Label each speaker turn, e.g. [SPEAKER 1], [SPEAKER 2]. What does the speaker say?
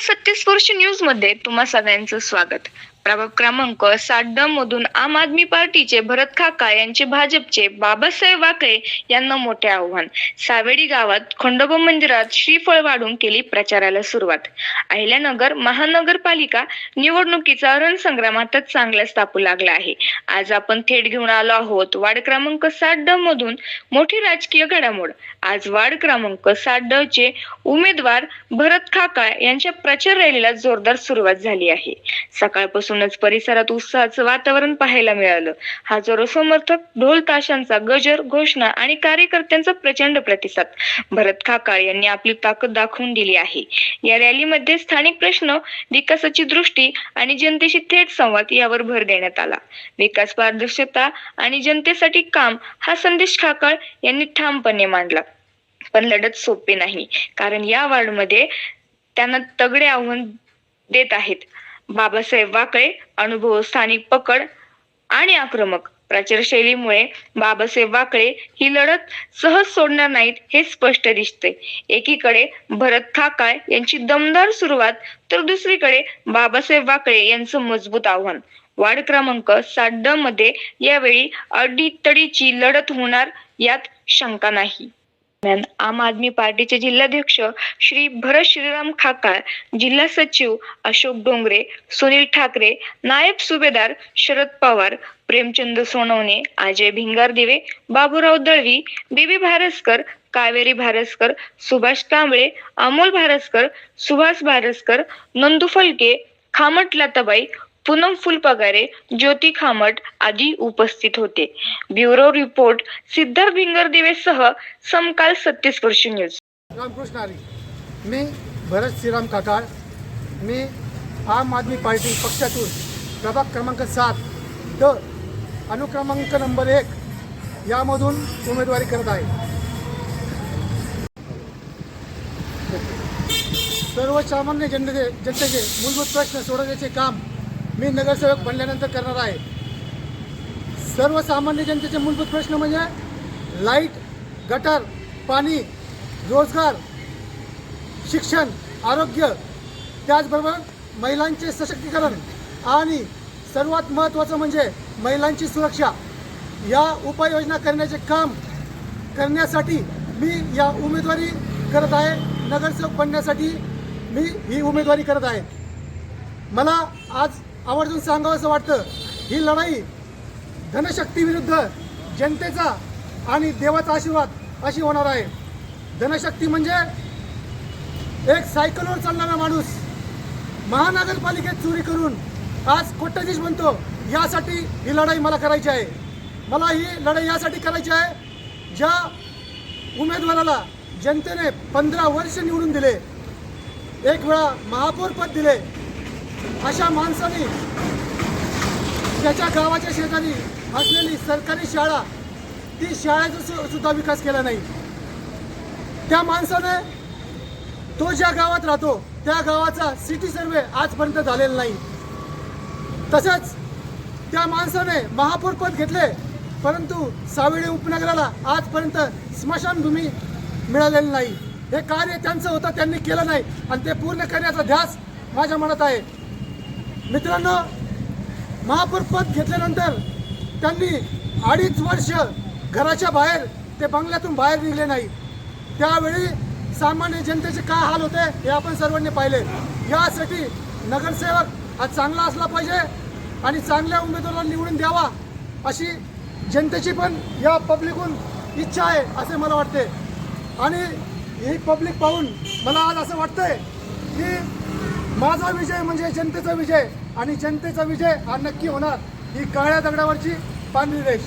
[SPEAKER 1] सत्तीस वर्ष न्यूजमध्ये तुम्हा सगळ्यांचं स्वागत. प्रभाग क्रमांक सात ड मधून आम आदमी पार्टीचे भरत खाका यांचे भाजपचे बाबासाहेब वाकळे यांना मोठे आव्हान. सावेडी गावात खंडोबा मंदिरात श्रीफळ वाढून केली प्रचाराला सुरुवात. अहिल्यानगर महानगरपालिका निवडणुकीचा रणसंग्रामातच चांगलाच तापू लागला आहे. आज आपण थेट घेऊन आलो आहोत वार्ड क्रमांक सात ड मधून मोठी राजकीय घडामोड. आज वार्ड क्रमांक सात ड चे उमेदवार भरत खाका यांच्या प्रचार रॅलीला जोरदार सुरुवात झाली आहे. सकाळपासूनच परिसरात उत्साहाचं वातावरण पाहायला मिळालं. हजारो समर्थक ढोल ताशांचा गजर घोषणा आणि कार्यकर्त्यांचा प्रचंड प्रतिसाद. भरत खाकाळ यांनी आपली ताकद दाखवून दिली आहे. या रॅलीमध्ये स्थानिक प्रश्न विकासाची दृष्टी आणि जनतेशी थेट संवाद यावर भर देण्यात आला. विकास पारदर्शकता आणि जनतेसाठी काम हा संदेश खाकाळ यांनी ठामपणे मांडला. पण लढत सोपे नाही. कारण या वार्डमध्ये त्यांना तगडे आव्हान देत आहेत. बाबासाहेब वाकळे अनुभव स्थानिक पकड आणि आक्रमक. प्रचारशैलीमुळे बाबासाहेब वाकळे ही लढत सहज सोडणार नाहीत हे स्पष्ट दिसते. एकीकडे भरत खाकाळ यांची दमदार सुरुवात तर दुसरीकडे बाबासाहेब वाकळे यांचं मजबूत आव्हान. वार्ड क्रमांक सात ड मध्ये यावेळी अडीतडीची लढत होणार यात शंका नाही. दरम्यान आम आदमी पार्टीचे जिल्हाध्यक्ष श्री भरत श्रीराम खाकाळ जिल्हा सचिव अशोक डोंगरे सुनील ठाकरे नायब सुभेदार शरद पवार प्रेमचंद सोनवणे अजय भिंगार दिवे बाबूराव दळवी बीबी भारसकर कावेरी भारसकर सुभाष कांबळे अमोल भारसकर सुभाष भारसकर नंदू फलके खामट लताबाई पूनम फुलपगारे ज्योती खामट आदी उपस्थित होते. ब्युरो रिपोर्ट सिद्धार्थ भिंगरदेवेसह समकाल सत्तीस वर्ष न्यूज.
[SPEAKER 2] रामकृष्ण हरी. मी भरत श्रीराम काकाळ मी आम आदमी पार्टी पक्षातून प्रभाग क्रमांक सात द अनुक्रमांक नंबर एक यामधून उमेदवारी करत आहे. सर्वसामान्य जनते जनतेचे मूलभूत प्रश्न सोडवण्याचे काम मी नगरसेवक बनल्यानंतर करणार आहे. सर्वसामान्य जनतेचे मूलभूत प्रश्न म्हणजे लाइट गटर पाणी रोजगार शिक्षण आरोग्य त्याचबरोबर महिलांचे सशक्तीकरण आणि सर्वात महत्त्वाचं म्हणजे महिलांची सुरक्षा. या उपाययोजना करण्याचे काम करण्यासाठी मी या उमेदवारी करत आहे. नगरसेवक बनण्यासाठी मी ही उमेदवारी करत आहे. मला आज आवर्जून सांगावं असं वाटतं. ही लढाई धनशक्ती विरुद्ध जनतेचा आणि देवाचा आशीर्वाद अशी होणार आहे. धनशक्ती म्हणजे एक सायकलवर चालणारा माणूस. महानगरपालिकेत चोरी करून आज कोट्याधीश बनतो यासाठी ही लढाई मला करायची आहे. मला ही लढाई यासाठी करायची आहे ज्या उमेदवाराला जनतेने पंधरा वर्ष निवडून दिले एक वेळा महापौर पद दिले अशा माणसाने त्याच्या गावाच्या शेजारी असलेली सरकारी शाळा ती शाळेचा सुद्धा विकास केला नाही. त्या माणसाने तो ज्या गावात राहतो त्या गावाचा सिटी सर्वे आजपर्यंत झालेला नाही. तसंच त्या माणसाने महापौर पद घेतले परंतु सावेडी उपनगराला आजपर्यंत स्मशानभूमी मिळालेली नाही. हे कार्य त्यांचं होतं त्यांनी केलं नाही. आणि ते पूर्ण करण्याचा ध्यास माझ्या मनात आहे. मित्रांनो महापौरपद घेतल्यानंतर त्यांनी अडीच वर्ष घराच्या बाहेर ते बंगल्यातून बाहेर निघले नाही. त्यावेळी सामान्य जनतेचे काय हाल होते हे आपण सर्वांनी पाहिले. यासाठी नगरसेवक हा चांगला असला पाहिजे आणि चांगल्या उमेदवाराला निवडून द्यावा अशी जनतेची पण या पब्लिकहून इच्छा आहे असे मला वाटते. आणि ही पब्लिक पाहून मला आज असं वाटतंय की माझा विजय म्हणजे जनतेचा विजय आणि जनतेचा विजय हा नक्की होणार. ही काळ्या दगडावरची पांढरी रेष.